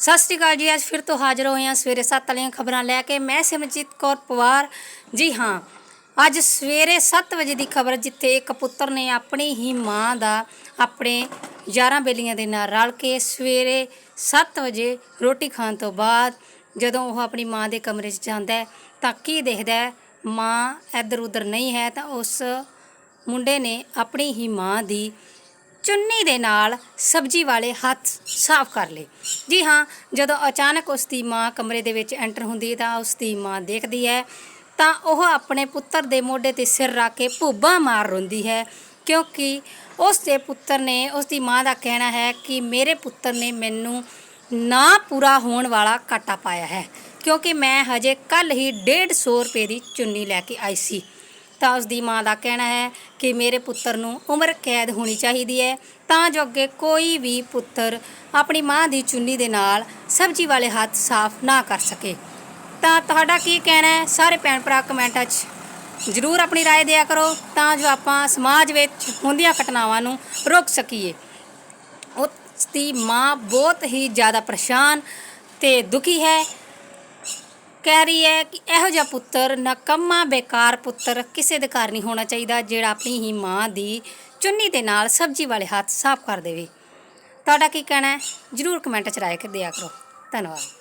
ਸਤਿ ਸ਼੍ਰੀ ਅਕਾਲ ਜੀ, ਅੱਜ ਫਿਰ ਤੋਂ ਹਾਜ਼ਰ ਹੋਏ ਹਾਂ ਸਵੇਰੇ 7 ਵਾਲੀਆਂ ਖਬਰਾਂ ਲੈ ਕੇ। ਮੈਂ ਸਿਮਰਜੀਤ ਕੌਰ ਪਵਾਰ। ਜੀ ਹਾਂ, ਅੱਜ ਸਵੇਰੇ 7 ਵਜੇ ਦੀ ਖਬਰ, ਜਿੱਥੇ ਇੱਕ ਪੁੱਤਰ ਨੇ ਆਪਣੀ ਹੀ ਮਾਂ ਦਾ ਆਪਣੇ ਯਾਰਾਂ ਬੇਲੀਆਂ ਦੇ ਨਾਲ ਰਲ ਕੇ ਸਵੇਰੇ 7 ਵਜੇ ਰੋਟੀ ਖਾਣ ਤੋਂ ਬਾਅਦ ਜਦੋਂ ਉਹ ਆਪਣੀ ਮਾਂ ਦੇ ਕਮਰੇ 'ਚ ਜਾਂਦਾ ਹੈ, ਤਾਂ ਕੀ ਦੇਖਦਾ ਹੈ? ਮਾਂ ਇੱਧਰ ਉੱਧਰ ਨਹੀਂ ਹੈ, ਤਾਂ ਉਸ ਮੁੰਡੇ ਨੇ ਆਪਣੀ ਹੀ ਮਾਂ ਦੀ ਚੁੰਨੀ ਦੇ ਨਾਲ ਸਬਜ਼ੀ ਵਾਲੇ ਹੱਥ ਸਾਫ਼ ਕਰ ਲਏ। ਜੀ ਹਾਂ, ਜਦੋਂ ਅਚਾਨਕ ਉਸ ਦੀ ਮਾਂ ਕਮਰੇ ਦੇ ਵਿੱਚ ਐਂਟਰ ਹੁੰਦੀ ਤਾਂ ਉਸ ਦੀ ਮਾਂ ਦੇਖਦੀ ਹੈ, ਤਾਂ ਉਹ ਆਪਣੇ ਪੁੱਤਰ ਦੇ ਮੋਢੇ ਤੇ ਸਿਰ ਰੱਖ ਕੇ ਭੁੱਬਾ ਮਾਰ ਰੋਂਦੀ ਹੈ, ਕਿਉਂਕਿ ਉਸ ਦੇ ਪੁੱਤਰ ਨੇ, ਉਸ ਦੀ ਮਾਂ ਦਾ ਕਹਿਣਾ ਹੈ ਕਿ ਮੇਰੇ ਪੁੱਤਰ ਨੇ ਮੈਨੂੰ ਨਾ ਪੂਰਾ ਹੋਣ ਵਾਲਾ ਕਾਟਾ ਪਾਇਆ ਹੈ, ਕਿਉਂਕਿ ਮੈਂ ਹਜੇ ਕੱਲ ਹੀ 150 ਰੁਪਏ ਦੀ ਚੁੰਨੀ ਲੈ ਕੇ ਆਈ ਸੀ। ਤਾਂ ਉਸ ਦੀ ਮਾਂ ਦਾ ਕਹਿਣਾ ਹੈ ਕਿ ਮੇਰੇ ਪੁੱਤਰ ਨੂੰ ਉਮਰ ਕੈਦ ਹੋਣੀ ਚਾਹੀਦੀ ਹੈ ਤਾਂ ਜੋ ਅੱਗੇ ਕੋਈ ਵੀ ਪੁੱਤਰ ਆਪਣੀ ਮਾਂ ਦੀ ਚੁੰਨੀ ਦੇ ਨਾਲ ਸਬਜ਼ੀ ਵਾਲੇ ਹੱਥ ਸਾਫ਼ ਨਾ ਕਰ ਸਕੇ ਤਾਂ ਤੁਹਾਡਾ ਕੀ ਕਹਿਣਾ ਹੈ ਸਾਰੇ ਭੈਣ ਭਰਾ ਕਮੈਂਟਾਂ 'ਚ ਜ਼ਰੂਰ ਆਪਣੀ رائے ਦਿਆ ਕਰੋ ਤਾਂ ਜੋ ਆਪਾਂ ਸਮਾਜ ਵਿੱਚ ਹੁੰਦੀਆਂ ਘਟਨਾਵਾਂ ਨੂੰ ਰੋਕ ਸਕੀਏ ਉਸ ਦੀ ਮਾਂ ਬਹੁਤ ਹੀ ਜ਼ਿਆਦਾ ਪਰੇਸ਼ਾਨ ਤੇ ਦੁਖੀ ਹੈ ਕਹਿ ਰਹੀ ਹੈ ਕਿ ਇਹੋ ਜਿਹਾ ਪੁੱਤਰ ਨਕਮਾ ਬੇਕਾਰ ਪੁੱਤਰ ਕਿਸੇ ਦੇ ਘਰ ਨਹੀਂ ਹੋਣਾ ਚਾਹੀਦਾ, ਜਿਹੜਾ ਆਪਣੀ ਹੀ ਮਾਂ ਦੀ ਚੁੰਨੀ ਦੇ ਨਾਲ ਸਬਜ਼ੀ ਵਾਲੇ ਹੱਥ ਸਾਫ਼ ਕਰ ਦੇਵੇ। ਤੁਹਾਡਾ ਕੀ ਕਹਿਣਾ ਹੈ? ਜਰੂਰ ਕਮੈਂਟ 'ਚ ਰਾਏ ਕੇ ਦਿਆ ਕਰੋ। ਧੰਨਵਾਦ।